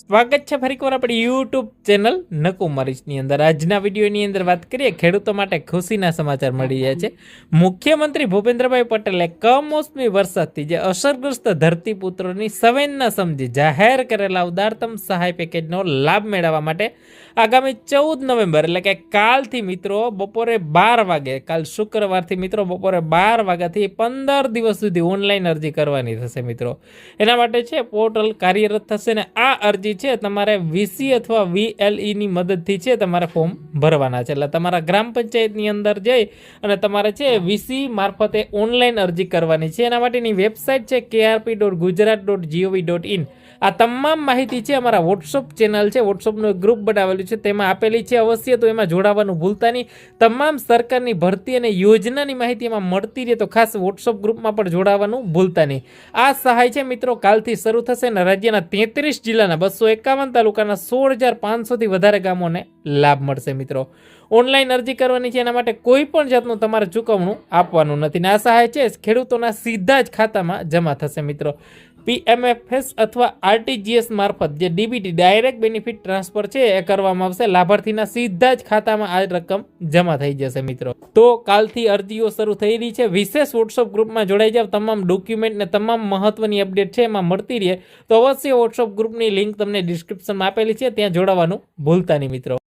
સ્વાગત છે ફરીકવાર આપણી યુટ્યુબ ચેનલ નકુમારીસની અંદર. આજના વિડીયોની અંદર વાત કરીએ, ખેડૂતો માટે ખુશીના સમાચાર મળી રહ્યા છે. મુખ્યમંત્રી ભૂપેન્દ્રભાઈ પટેલે કમોસમી વરસાદથી જે અસરગ્રસ્ત ધરતીપુત્રોની સંવેદના સમજી જાહેર કરેલા ઉદારતમ સહાય પેકેજનો લાભ મેળવવા માટે આગામી ચૌદ નવેમ્બર, એટલે કે કાલથી મિત્રો બપોરે બાર વાગે, કાલ શુક્રવારથી મિત્રો બપોરે બાર વાગ્યાથી પંદર દિવસ સુધી ઓનલાઈન અરજી કરવાની થશે મિત્રો. એના માટે છે, પોર્ટલ કાર્યરત થશે ને આ અરજી છે, તમારે વીસી અથવા વીએલઈની ની મદદથી છે, તમારે ફોર્મ ભરવાના છે. એટલે તમારા ગ્રામ પંચાયતની અંદર જઈ અને તમારે છે વીસી મારફતે ઓનલાઈન અરજી કરવાની છે. એના માટેની વેબસાઇટ છે KRP dot Gujarat dot GOV dot in આ તમામ માહિતી છે, અમારા વોટ્સઅપ ચેનલ છે. વોટ્સઅપનું એક ગ્રુપ બનાવેલું છે, તેમાં આપેલી છે અવશ્ય, તો એમાં જોડાવાનું ભૂલતા નહીં. તમામ સરકારની ભરતી અને યોજનાની માહિતી એમાં મળતી રહે, તો ખાસ વોટ્સઅપ ગ્રુપમાં પણ જોડાવાનું ભૂલતા નહીં. આ સહાય છે, મિત્રો, કાલથી શરૂ થશે અને રાજ્યના તેત્રીસ જિલ્લાના બસો એકાવન તાલુકાના સોળ હજાર પાંચસોથી વધારે ગામોને લાભ મળશે મિત્રો. ઓનલાઈન અરજી કરવાની છે એના માટે કોઈ પણ જાતનું તમારે ચૂકવણું આપવાનું નથી. ને આ સહાય છે, ખેડૂતોના સીધા જ ખાતામાં જમા થશે મિત્રો. પીએમએફએસ અથવા આરટીજીએસ મારફત જે ડીબીટી ડાયરેક્ટ બેનિફિટ ટ્રાન્સફર છે એ કરવામાં આવશે. લાભાર્થીના સીધા જ ખાતામાં આ રકમ જમા થઈ જશે મિત્રો. તો કાલથી અરજીઓ શરૂ થઈ રહી છે. વિશેષ વોટ્સઅપ ગ્રુપમાં જોડાઈ જાવ. તમામ ડોક્યુમેન્ટ ને તમામ મહત્વની અપડેટ છે એમાં મળતી રહે. તો અવશ્ય વોટ્સઅપ ગ્રુપની લિંક તમને ડિસ્ક્રિપ્શનમાં આપેલી છે. ત્યાં જોડાવાનું ભૂલતા નહીં મિત્રો.